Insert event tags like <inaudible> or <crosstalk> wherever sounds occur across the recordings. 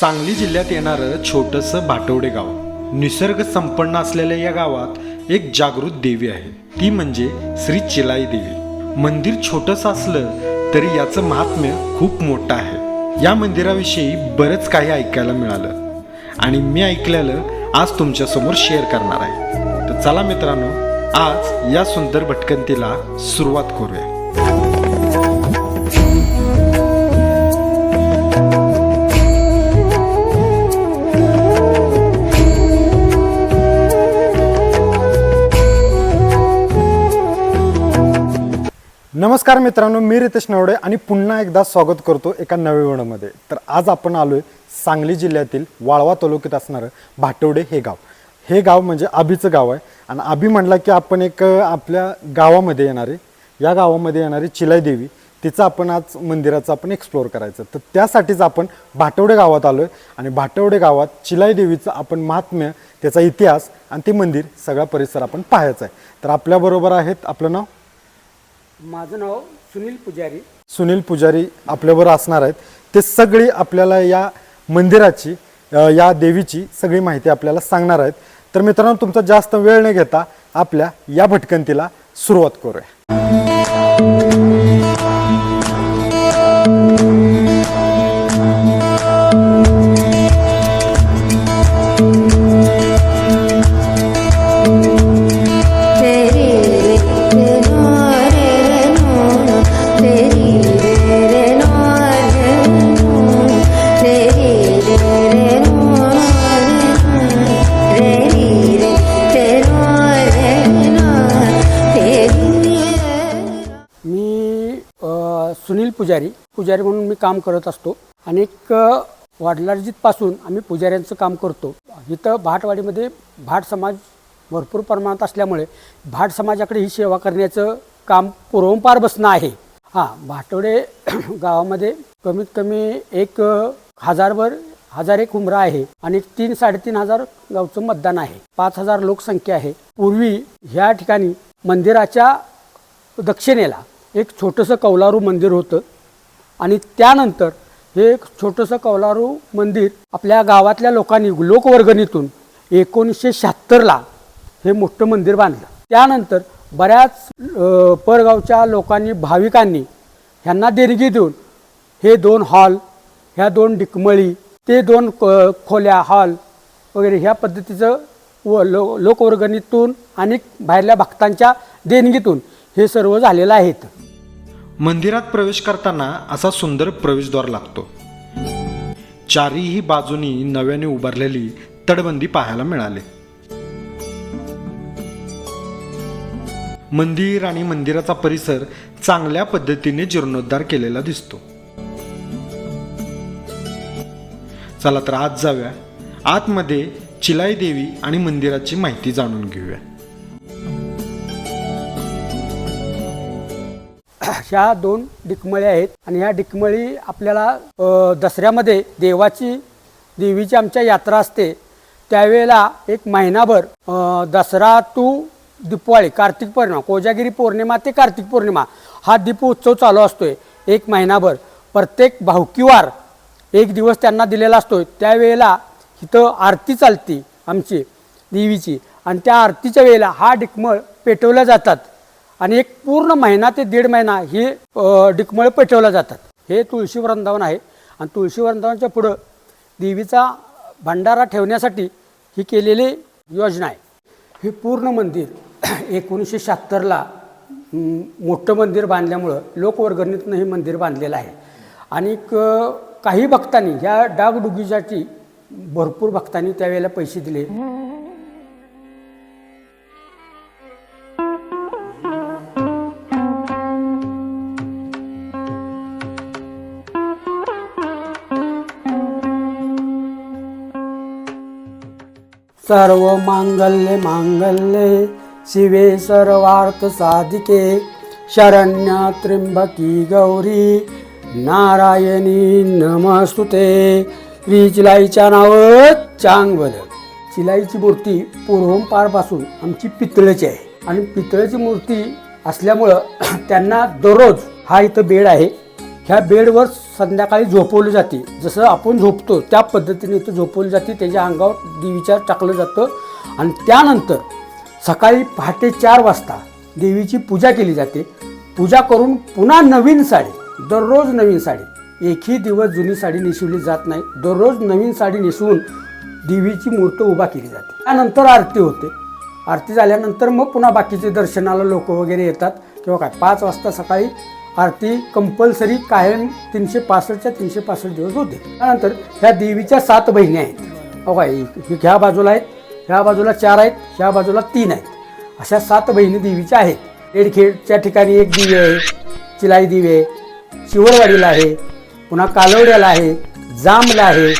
सांगली जिल्ह्यात येणारं छोटंसं भाटवडे गाव. निसर्ग संपन्न असलेल्या या गावात एक जागृत देवी आहे. ती म्हणजे श्री चिलाई देवी. मंदिर छोटंसं असलं तरी याचं महात्म्य खूप मोठं आहे. या मंदिराविषयी बरंच काही ऐकायला मिळालं. आणि मी ऐकलेलं आज तुमच्यासमोर शेअर करणार आहे. तर चला मित्रांनो आज या सुंदर भटकंतीला सुरुवात करूया. नमस्कार मित्रांनो मी रितेश नवडे आणि पुन्हा एकदा स्वागत करतो एका नव्या तर आज आपण आलोय सांगली जिल्ह्यातील वाळवा तालुक्यात असणारं भाटवडे हे गाव. हे गाव म्हणजे आबीचं गाव आहे आणि आबी म्हणला की आपण एक आपल्या गावामध्ये येणारे या गावामध्ये येणारी चिलाई देवी तिचं आपण आज मंदिराचं आपण एक्सप्लोअर करायचं. तर त्यासाठीच आपण भाटवडे गावात आलो आहे आणि भाटवडे गावात चिलाई देवीचं आपण महात्म्य त्याचा इतिहास आणि ते मंदिर सगळा परिसर आपण पाहायचा आहे. तर आपल्याबरोबर आहेत आपलं नाव? माझं नाव सुनील पुजारी. सुनील पुजारी आपल्याबरोबर असणार आहेत. ते सगळी आपल्याला या मंदिराची अ, या देवीची सगळी माहिती आपल्याला सांगणार आहेत. तर मित्रांनो तुमचा जास्त वेळ न घेता आपल्या या भटकंतीला सुरुवात करूया. पुजारी म्हणून मी काम करत असतो. अनेक अ, वाडलाजीतपासून आम्ही पुजाऱ्यांचं काम करतो. इथं भाटवाडीमध्ये भाट समाज भरपूर प्रमाणात असल्यामुळे भाट समाजाकडे ही सेवा करण्याचं काम पूर्वंपार बसणं आहे. हां भाटवडे <clears throat> गावामध्ये कमीत कमी एक हजारभर हजार एक उमरा आहे आणि तीन साडेतीन हजार गावचं मतदान आहे. पाच हजार लोकसंख्या आहे. पूर्वी ह्या ठिकाणी मंदिराच्या दक्षिणेला एक छोटंसं कौलारू मंदिर होतं. आणि त्यानंतर हे एक छोटंसं कौलारू मंदिर आपल्या गावातल्या लोकांनी लोकवर्गणीतून एकोणीसशे शहात्तरला हे मोठं मंदिर बांधलं. त्यानंतर बऱ्याच परगावच्या लोकांनी भाविकांनी ह्यांना देणगी देऊन हे दोन हॉल ह्या दोन डिकमळी ते दोन क- खोल्या हॉल वगैरे ह्या पद्धतीचं व लो लोकवर्गणीतून आणि बाहेरल्या भक्तांच्या देणगीतून हे सर्व झालेलं आहेत मंदिरात प्रवेश करताना असा सुंदर प्रवेशद्वार लागतो. चारीही बाजूनी नव्याने उभारलेली तटबंदी पाहायला मिळाली. मंदिर आणि मंदिराचा परिसर चांगल्या पद्धतीने जीर्णोद्धार केलेला दिसतो. चला तर आज जाऊया. आतमध्ये चिलाई देवी आणि मंदिराची माहिती जाणून घेऊया. ह्या दोन डिकमळी आहेत. आणि ह्या डिकमळी आपल्याला दसऱ्यामध्ये देवाची देवीची आमच्या यात्रा असते. त्यावेळेला एक महिनाभर दसरा टू दीपवाळी कार्तिक पौर्णिमा कोजागिरी पौर्णिमा ते कार्तिक पौर्णिमा हा दीप उत्सव चालू असतोय. एक महिनाभर. प्रत्येक भावकीवार एक दिवस त्यांना दिलेला असतो त्यावेळेला इथं आरती चालती आमची देवीची. आणि त्या आरतीच्या वेळेला हा डिकमळ पेटवल्या जातात. आणि एक पूर्ण महिना ते दीड महिना हे डिकमळ पेटवल्या जातात. हे तुळशी वृंदावन आहे. आणि तुळशी वृंदावनच्या पुढं देवीचा भंडारा ठेवण्यासाठी ही केलेली योजना आहे. हे पूर्ण मंदिर <clears throat> एकोणीसशे शहात्तरला मोठं मंदिर बांधल्यामुळं लोकवर्गणीतनं हे मंदिर बांधलेलं आहे. आणि काही भक्तांनी ह्या डागडुगीसाठी भरपूर भक्तांनी त्यावेळेला पैसे दिले. सर्व मांगल्ये मांगल्ये. शिवे सर्वार्थ साधिके. शरण्य त्र्यंबकी गौरी. नारायणी नमस्तुते. श्री चिलाईच्या नावं चांगवल चिलाईची मूर्ती पूर्वंपारपासून आमची पितळेची आहे. आणि पितळेची मूर्ती असल्यामुळं <clears throat> त्यांना दररोज हा इथं बेड आहे. ह्या बेडवर संध्याकाळी झोपवली जाते. जसं आपण झोपतो त्या पद्धतीने इथं झोपवली जाते. त्याच्या अंगावर देवीच्या टाकलं जातं. आणि त्यानंतर सकाळी पहाटे चार वाजता देवीची पूजा केली जाते. पूजा करून पुन्हा नवीन साडी दररोज नवीन साडी. एकही दिवस जुनी साडी नेसवली जात नाही. दररोज नवीन साडी नेसवून देवीची मूर्त उभा केली जाते. त्यानंतर आरती होते. आरती झाल्यानंतर मग पुन्हा बाकीचे दर्शनाला लोक वगैरे येतात. किंवा काय पाच वाजता सकाळी आरती कंपल्सरी कायम तीनशे पासष्टच्या तीनशे पासष्ट दिवस होते. त्यानंतर ह्या देवीच्या सात बहिणी आहेत. अहो ह्या बाजूला आहेत ह्या बाजूला चार आहेत ह्या बाजूला तीन आहेत. अशा सात बहिणी देवीच्या आहेत. रेडखेडच्या ठिकाणी एक दिवे आहे चिलाई दिवे आहे शिवरवाडीला आहे पुन्हा कालवड्याला आहे जांबला आहे.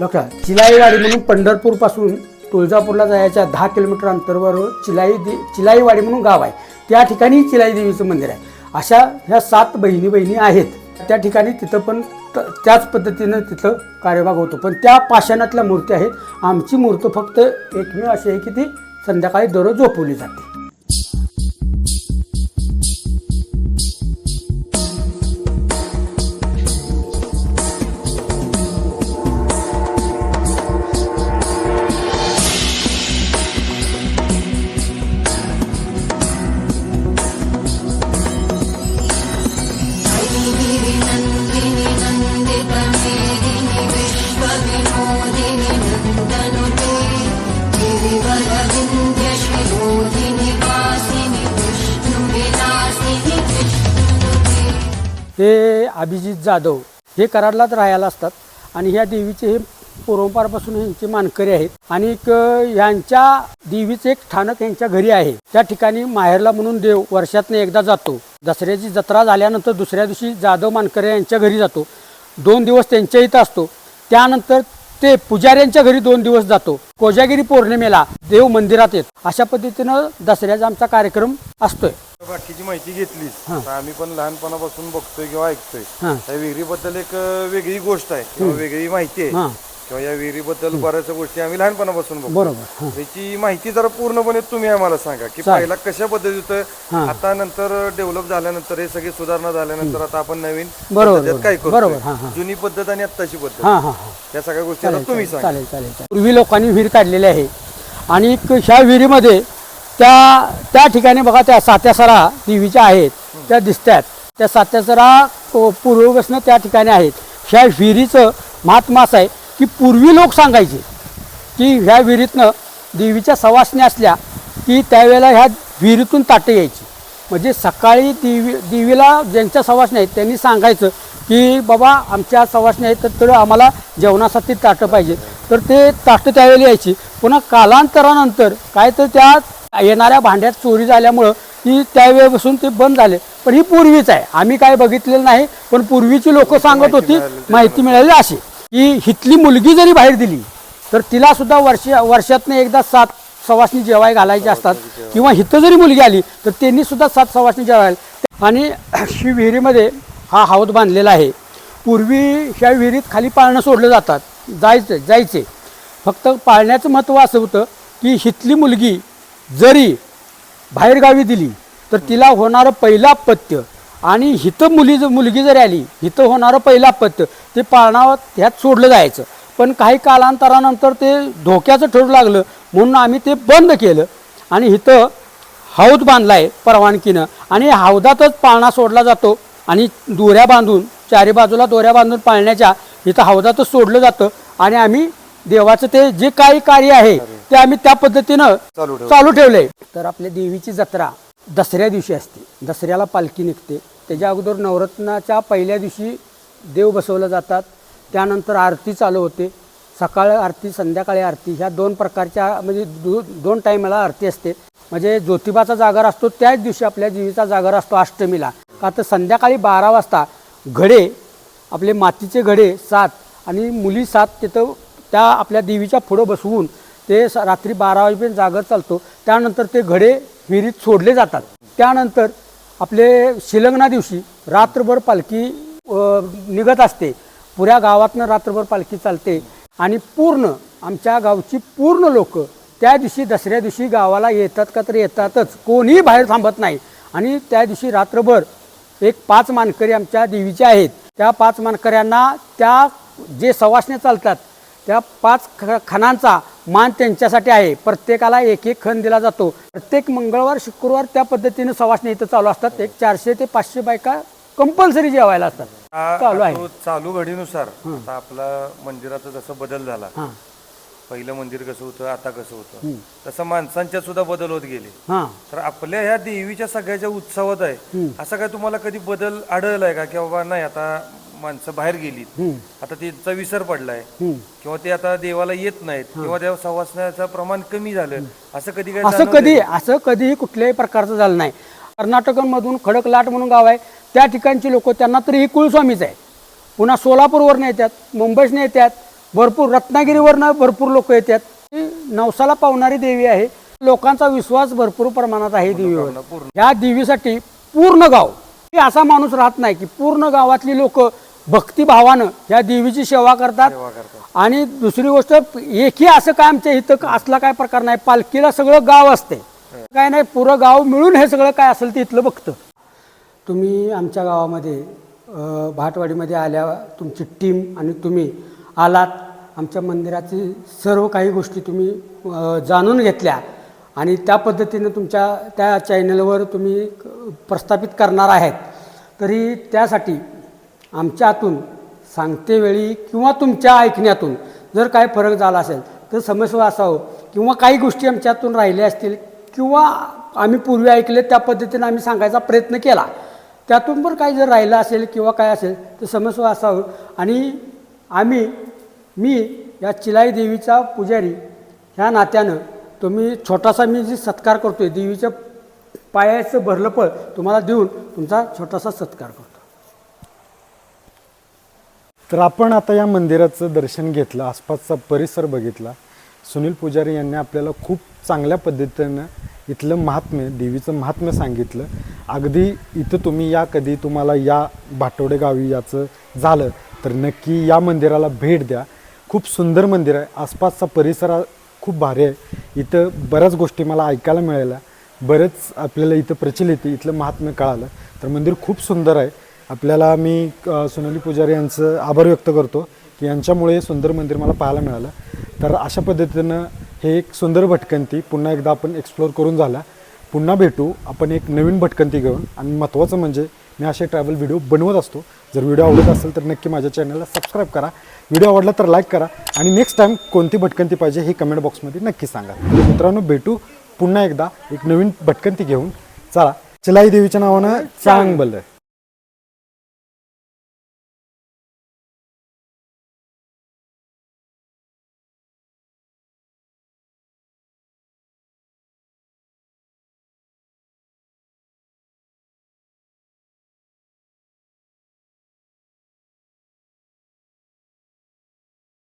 लक्षात चिलाईवाडी म्हणून पंढरपूरपासून तुळजापूरला जायच्या दहा किलोमीटर अंतरावर चिलाई दे चिलाईवाडी म्हणून गाव आहे. त्या ठिकाणी चिलाई देवीचं मंदिर आहे. अशा ह्या सात बहिणी बहिणी आहेत. त्या ठिकाणी तिथं पण त्याच पद्धतीनं तिथं कार्यभाग होतो. पण त्या पाषाणातल्या मूर्ती आहेत. आमची मूर्त फक्त एकमेव अशी आहे की ती संध्याकाळी दररोज झोपवली जाते. हे अभिजित जाधव हे कराडलाच राहायला असतात. आणि ह्या देवीचे हे पूर्वपारपासून यांचे मानकरी आहेत. आणि एक ह्यांच्या देवीचं एक स्थानक यांच्या घरी आहे. त्या ठिकाणी माहेरला म्हणून देव वर्षातनं एकदा जातो. दसऱ्याची जत्रा झाल्यानंतर दुसऱ्या दिवशी जाधव मानकरे यांच्या घरी जातो. दोन दिवस त्यांच्या इथं असतो. त्यानंतर ते पुजाऱ्यांच्या घरी दोन दिवस जातो. कोजागिरी पौर्णिमेला देव मंदिरात येत. अशा पद्धतीनं दसऱ्याचा आमचा कार्यक्रम असतोय. बाकीची माहिती घेतलीच हां. तर आम्ही पण लहानपणापासून बघतोय किंवा ऐकतोय. त्या विहिरीबद्दल एक वेगळी गोष्ट आहे किंवा वेगळी माहिती आहे. किंवा या विहिरीबद्दल बऱ्याचशा गोष्टी आम्ही लहानपणापासून बघतो बरोबर हां. त्याची माहिती जरा पूर्णपणे तुम्ही आम्हाला सांगा की. पहिला कशा पद्धतीत. आता नंतर डेव्हलप झाल्यानंतर हे सगळी सुधारणा झाल्यानंतर आता आपण नवीन बरोबर, पद्धतीत काय करतो. जुनी पद्धत आणि आत्ताची पद्धत. या सगळ्या गोष्टी तुम्ही सांगा. पूर्वी लोकांनी विहीर काढलेली आहे आणि ह्या विहिरीमध्ये त्या त्या ठिकाणी बघा त्या सात्यासरा देवीच्या आहेत त्या दिसतात त्या सात्यासरा पूर्ववसनं त्या ठिकाणी आहेत. ह्या विहिरीचं महात्मा असं आहे की पूर्वी लोक सांगायचे की ह्या विहिरीतनं देवीच्या सवासण्या असल्या की त्यावेळेला ह्या विहिरीतून ताटे यायची. म्हणजे सकाळी देवी देवीला ज्यांच्या सवासण्या आहेत त्यांनी सांगायचं की बाबा आमच्या सवासण्या आहेत तर- तर आम्हाला जेवणासाठी ताटं पाहिजे तर ते ताटं त्यावेळेला यायची. पुन्हा कालांतरानंतर काय तर त्या येणाऱ्या भांड्यात चोरी झाल्यामुळं ती त्यावेळेपासून ते बंद झाले. पण ही पूर्वीच आहे. आम्ही काय बघितलेलं नाही पण पूर्वीची लोक सांगत होती माहिती मिळाली अशी. की हितली मुलगी जरी बाहेर दिली तर तिला सुद्धा वर्ष वर्षातनं एकदा सात सवासणी जेवाय घालायचे असतात. किंवा हिथं जरी मुलगी आली तर त्यांनी सुद्धा सात सवासणी जेवायला. आणि <clears throat> ही विहिरीमध्ये हा हौद बांधलेला आहे. पूर्वी ह्या विहिरीत खाली पाळणं सोडलं जातात. जायचं जायचे. फक्त पाळण्याचं महत्त्व असं होतं की हितली मुलगी जरी बाहेरगावी दिली तर तिला होणारं पहिलं अपत्य. आणि हिथं मुली मुलगी जरी आली हिथं होणारं पहिलं अपत्य ते पाळणावर ह्यात सोडलं जायचं. पण काही कालांतरानंतर ते धोक्याचं ठरू लागलं म्हणून आम्ही ते बंद केलं. आणि इथं हौद बांधला आहे परवानगीनं. आणि हौदातच पाळणा सोडला जातो. आणि दोऱ्या बांधून चारी बाजूला दोऱ्या बांधून पाळण्याच्या इथं हौदातच सोडलं जातं. आणि आम्ही देवाचं ते जे काही कार्य आहे ते आम्ही त्या पद्धतीनं चालू ठेवू. चालू ठेवलंय. तर आपल्या देवीची जत्रा दसऱ्या दिवशी असते. दसऱ्याला पालखी निघते. त्याच्या अगोदर नवरत्नाच्या पहिल्या दिवशी देव बसवलं जातात. त्यानंतर आरती चालू होते. सकाळ आरती संध्याकाळी आरती ह्या दोन प्रकारच्या म्हणजे दो दोन टायमाला आरती असते. म्हणजे ज्योतिबाचा जागर असतो त्याच दिवशी आपल्या देवीचा जागर असतो अष्टमीला. का तर संध्याकाळी बारा वाजता घडे आपले मातीचे घडे सात आणि मुली सात तिथं त्या आपल्या देवीच्या पुढं बसवून ते स- रात्री बारा वाजेपर्यंत जागर चालतो. त्यानंतर ते घडे विहिरीत सोडले जातात. त्यानंतर आपले शिलंगना दिवशी रात्रभर पालखी निघत असते. पुऱ्या गावातनं रात्रभर पालखी चालते आणि पूर्ण आमच्या गावची पूर्ण लोक त्या दिवशी दसऱ्या दिवशी गावाला येतात का तर येतातच. कोणीही बाहेर थांबत नाही. आणि त्या दिवशी रात्रभर एक पाच मानकरी आमच्या देवीचे आहेत. त्या पाच मानकऱ्यांना त्या जे सवासण्या चालतात त्या पाच ख खणांचा मान त्यांच्यासाठी आहे. प्रत्येकाला एक एक खण दिला जातो. प्रत्येक मंगळवार शुक्रवार त्या पद्धतीने सवासण्या इथं चालू असतात. एक चारशे ते पाचशे बायका कंपल्सरी जेवायला असतात. चालू आहे. चालू घडीनुसार आता आपला मंदिराचा जसा बदल झाला. हां. पहिलं मंदिर कसं होतं आता कसं होतं? तसं माणसांच्या सुद्धा बदल होत गेले. तर आपल्या ह्या देवीच्या सगळ्याच्या उत्सवात आहे. असा काय तुम्हाला कधी बदल आढळलाय का? की बाबा नाही आता माणसं बाहेर गेलीत. आता त्यांचा विसर पडलाय. किंवा ते आता देवाला येत नाहीत. किंवा देव सवासण्याचं प्रमाण कमी झालं. असं कधी काय असं कधी असं कधीही कुठल्याही प्रकारचं झालं नाही. कर्नाटकमधून खडकलाट म्हणून गाव आहे. त्या ठिकाणची लोक त्यांना तरी ही कुलस्वामीच आहे पुन्हा सोलापूरवरनं येतात मुंबईसनं येतात भरपूर रत्नागिरीवरनं भरपूर लोक येतात ही नवसाला पावणारी देवी आहे. लोकांचा विश्वास भरपूर प्रमाणात आहे देवीवर. या देवीसाठी पूर्ण गाव. की असा माणूस राहत नाही की पूर्ण गावातली लोक भक्तिभावानं या देवीची सेवा करतात. आणि दुसरी गोष्ट एकही असं काय आमच्या इथं असला काय प्रकार नाही. पालखीला सगळं गाव असते. काय नाही पुरं गाव मिळून हे सगळं काय असेल ते इथलं बघतं. तुम्ही आमच्या गावामध्ये भाटवाडीमध्ये आल्या तुमची टीम आणि तुम्ही आलात. आमच्या मंदिराची सर्व काही गोष्टी तुम्ही जाणून घेतल्या. आणि त्या पद्धतीनं तुमच्या त्या चॅनलवर तुम्ही प्रस्थापित करणार आहेत. तरी त्यासाठी आमच्या हातून सांगते वेळी किंवा तुमच्या ऐकण्यातून जर काय फरक झाला असेल तर समस्या असावं. किंवा काही गोष्टी आमच्यातून राहिल्या असतील किंवा आम्ही पूर्वी ऐकले त्या पद्धतीने आम्ही सांगायचा प्रयत्न केला. त्यातून पण काही जर राहिलं असेल किंवा काय असेल तर समस्या असावं. आणि आम्ही मी या चिलाई देवीचा पुजारी ह्या नात्यानं तुम्ही छोटासा मी जे सत्कार करतो आहे देवीच्या पायाचं भरलं पळ तुम्हाला देऊन तुमचा छोटासा सत्कार करतो. तर आपण आता या मंदिराचं दर्शन घेतलं आसपासचा परिसर बघितला. सुनील पुजारी यांनी आपल्याला खूप चांगल्या पद्धतीनं इथलं महात्म्य देवीचं महात्म्य सांगितलं. अगदी इथं तुम्ही या कधी तुम्हाला या भाटवडे गावी याचं झालं तर नक्की या मंदिराला भेट द्या. खूप सुंदर मंदिर आहे. आसपासचा परिसर खूप भारी आहे. इथं बऱ्याच गोष्टी मला ऐकायला मिळाल्या. बरेच आपल्याला इथं प्रचलित आहे. इथलं महात्म्य कळालं. तर मंदिर खूप सुंदर आहे. आपल्याला मी सोनाली पुजारी यांचं आभार व्यक्त करतो की यांच्यामुळे सुंदर मंदिर मला पाहायला मिळालं. तर अशा पद्धतीनं हे एक सुंदर भटकंती पुन्हा एकदा आपण एक्सप्लोअर करून झाला. पुन्हा भेटू. आपण एक नवीन भटकंती घेऊन. आणि महत्त्वाचं म्हणजे मी असे ट्रॅव्हल व्हिडिओ बनवत असतो. जर व्हिडिओ आवडत असेल तर नक्की माझ्या चॅनलला सबस्क्राईब करा. व्हिडिओ आवडला तर लाईक करा. आणि नेक्स्ट टाईम कोणती भटकंती पाहिजे हे कमेंट बॉक्समध्ये नक्की सांगा. मित्रांनो भेटू. पुन्हा एकदा एक नवीन भटकंती घेऊन. चला. चिलाई देवीच्या नावानं चांग बल